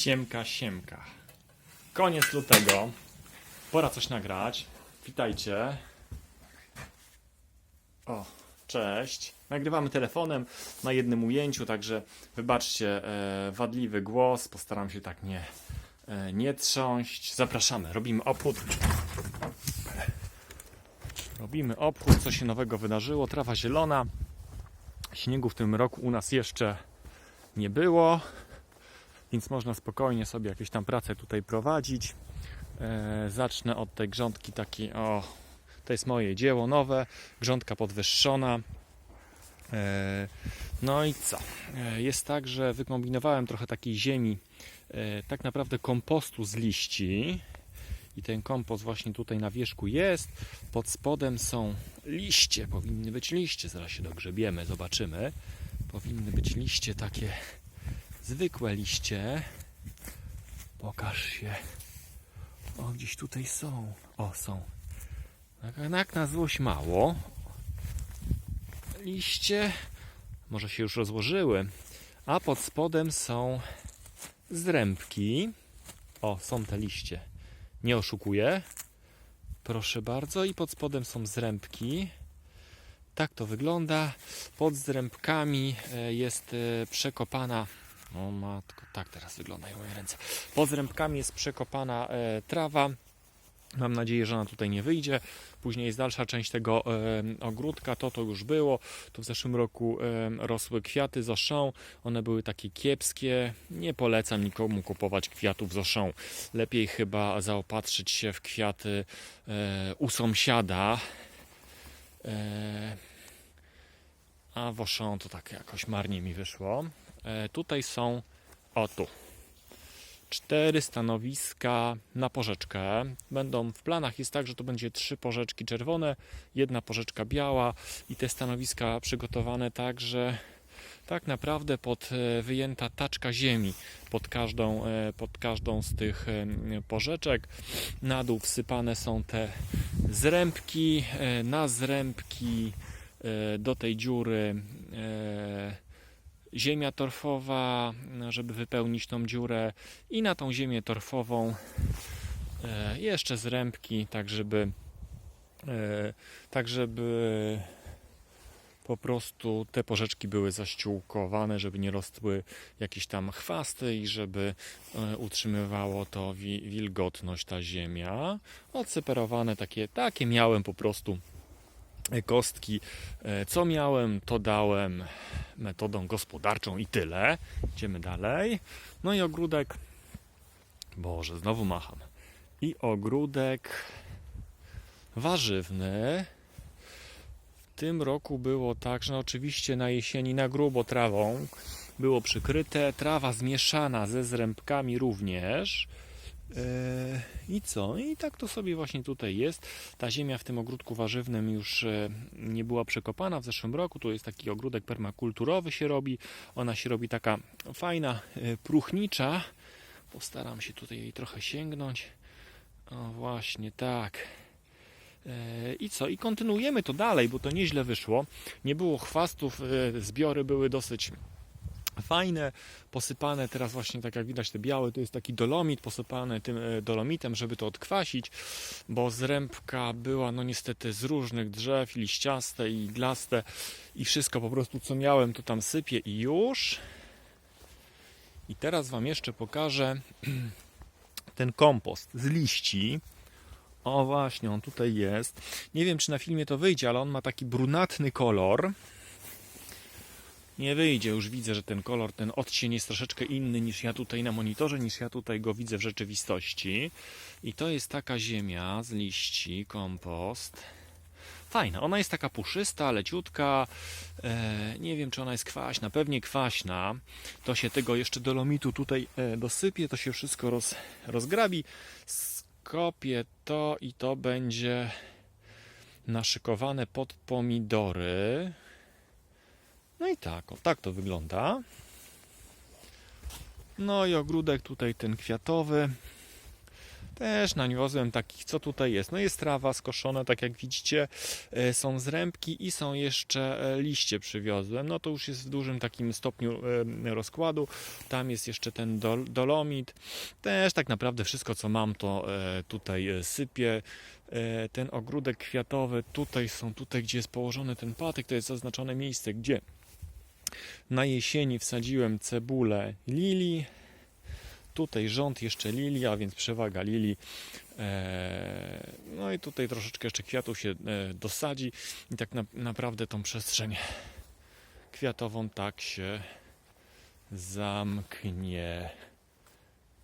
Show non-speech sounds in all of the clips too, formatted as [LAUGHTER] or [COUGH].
Siemka, siemka. Koniec lutego. Pora coś nagrać. Witajcie. O, cześć. Nagrywamy telefonem na jednym ujęciu, także wybaczcie e, wadliwy głos. Postaram się tak nie, e, nie trząść. Zapraszamy, robimy obchód. Robimy obchód, co się nowego wydarzyło. Trawa zielona. Śniegu w tym roku u nas jeszcze nie było, więc można spokojnie sobie jakieś tam prace tutaj prowadzić. E, zacznę od tej grządki takiej, o, to jest moje dzieło nowe, grządka podwyższona. E, no i co? E, jest tak, że wykombinowałem trochę takiej ziemi, tak naprawdę kompostu z liści. I ten kompost właśnie tutaj na wierzchu jest. Pod spodem są liście, powinny być liście, zaraz się dogrzebiemy, zobaczymy. Powinny być liście takie zwykłe liście. Pokaż się. O, gdzieś tutaj są. O, są. Jak na złość mało. Liście może się już rozłożyły. A pod spodem są zrębki. O, są te liście. Nie oszukuję. Proszę bardzo. I pod spodem są zrębki. Tak to wygląda. Pod zrębkami e, jest e, przekopana. O matko, tak teraz wyglądają moje ręce. Pod zrębkami jest przekopana e, trawa. Mam nadzieję, że ona tutaj nie wyjdzie. Później jest dalsza część tego e, ogródka. To to już było. Tu w zeszłym roku e, rosły kwiaty z oszą. One były takie kiepskie. Nie polecam nikomu kupować kwiatów z oszą. Lepiej chyba zaopatrzyć się w kwiaty e, u sąsiada. E, a w oszą to tak jakoś marnie mi wyszło. E, tutaj są, o tu, cztery stanowiska na porzeczkę. Będą w planach jest tak, że to będzie trzy porzeczki czerwone, jedna porzeczka biała i te stanowiska przygotowane tak, że tak naprawdę pod e, wyjęta taczka ziemi pod każdą, e, pod każdą z tych porzeczek. Na dół wsypane są te zrębki, na zrębki do tej dziury ziemia torfowa, żeby wypełnić tą dziurę i na tą ziemię torfową e, jeszcze zrębki, tak żeby e, tak żeby po prostu te porzeczki były zaściółkowane, żeby nie rosły jakieś tam chwasty i żeby e, utrzymywało to wi- wilgotność ta ziemia. Odseparowane takie, takie miałem po prostu kostki. E, Co miałem, to dałem metodą gospodarczą i tyle. Idziemy dalej. No i ogródek. Boże, znowu macham. I ogródek warzywny. W tym roku było tak, że no oczywiście na jesieni na grubo trawą było przykryte, trawa zmieszana ze zrębkami również. Eee, I co? I tak to sobie właśnie tutaj jest. Ta ziemia w tym ogródku warzywnym już e, nie była przekopana w zeszłym roku. Tu jest taki ogródek permakulturowy się robi. Ona się robi taka fajna, e, próchnicza. Postaram się tutaj jej trochę sięgnąć. O właśnie, tak. E, I co? I kontynuujemy to dalej, bo to nieźle wyszło. Nie było chwastów, e, zbiory były dosyć fajne, posypane teraz właśnie tak jak widać te białe, to jest taki dolomit posypany tym e, dolomitem, żeby to odkwasić, bo zrębka była no niestety z różnych drzew, liściaste i iglaste i wszystko po prostu co miałem to tam sypię i już. I teraz Wam jeszcze pokażę [CLEARS THROAT] ten kompost z liści. O właśnie, on tutaj jest. Nie wiem, czy na filmie to wyjdzie, ale on ma taki brunatny kolor. Nie wyjdzie, już widzę, że ten kolor, ten odcień jest troszeczkę inny niż ja tutaj na monitorze, niż ja tutaj go widzę w rzeczywistości. I to jest taka ziemia z liści, kompost. Fajna, ona jest taka puszysta, leciutka. E, nie wiem, czy ona jest kwaśna, pewnie kwaśna. To się tego jeszcze dolomitu tutaj e, dosypie, to się wszystko roz, rozgrabi. Skopię to i to będzie naszykowane pod pomidory. No i tak, o, tak to wygląda. No i ogródek tutaj ten kwiatowy. Też nawiozłem takich, co tutaj jest. No jest trawa skoszona, tak jak widzicie, e, są zrębki i są jeszcze e, liście przywiozłem. No to już jest w dużym takim stopniu e, rozkładu. Tam jest jeszcze ten dol, dolomit. Też tak naprawdę wszystko, co mam, to tutaj sypię. Ten ogródek kwiatowy, tutaj są, tutaj gdzie jest położony ten patyk, to jest zaznaczone miejsce, gdzie na jesieni wsadziłem cebulę lilii. Tutaj rząd jeszcze lilii, a więc przewaga lilii. E, No i tutaj troszeczkę jeszcze kwiatów się e, dosadzi i tak na, naprawdę tą przestrzeń kwiatową tak się zamknie.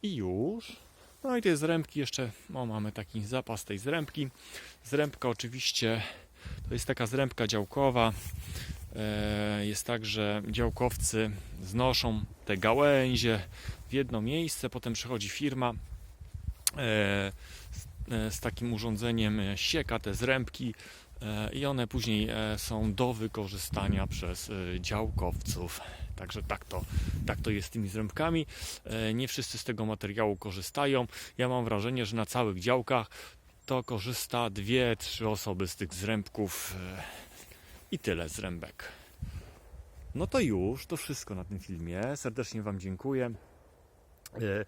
I już. No i te zrębki jeszcze, o mamy taki zapas tej zrębki. Zrębka oczywiście to jest taka zrębka działkowa. E, Jest tak, że działkowcy znoszą te gałęzie w jedno miejsce, potem przychodzi firma e, z, e, z takim urządzeniem sieka te zrębki i one później są do wykorzystania przez działkowców. Także tak to, tak to jest z tymi zrębkami. Nie wszyscy z tego materiału korzystają. Ja mam wrażenie, że na całych działkach to korzysta dwie, trzy osoby z tych zrębków i tyle zrębek. No to już, to wszystko na tym filmie. Serdecznie Wam dziękuję. E,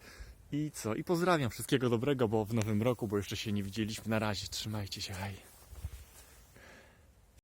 I co? I pozdrawiam wszystkiego dobrego, bo w nowym roku, bo jeszcze się nie widzieliśmy. Na razie, trzymajcie się, hej.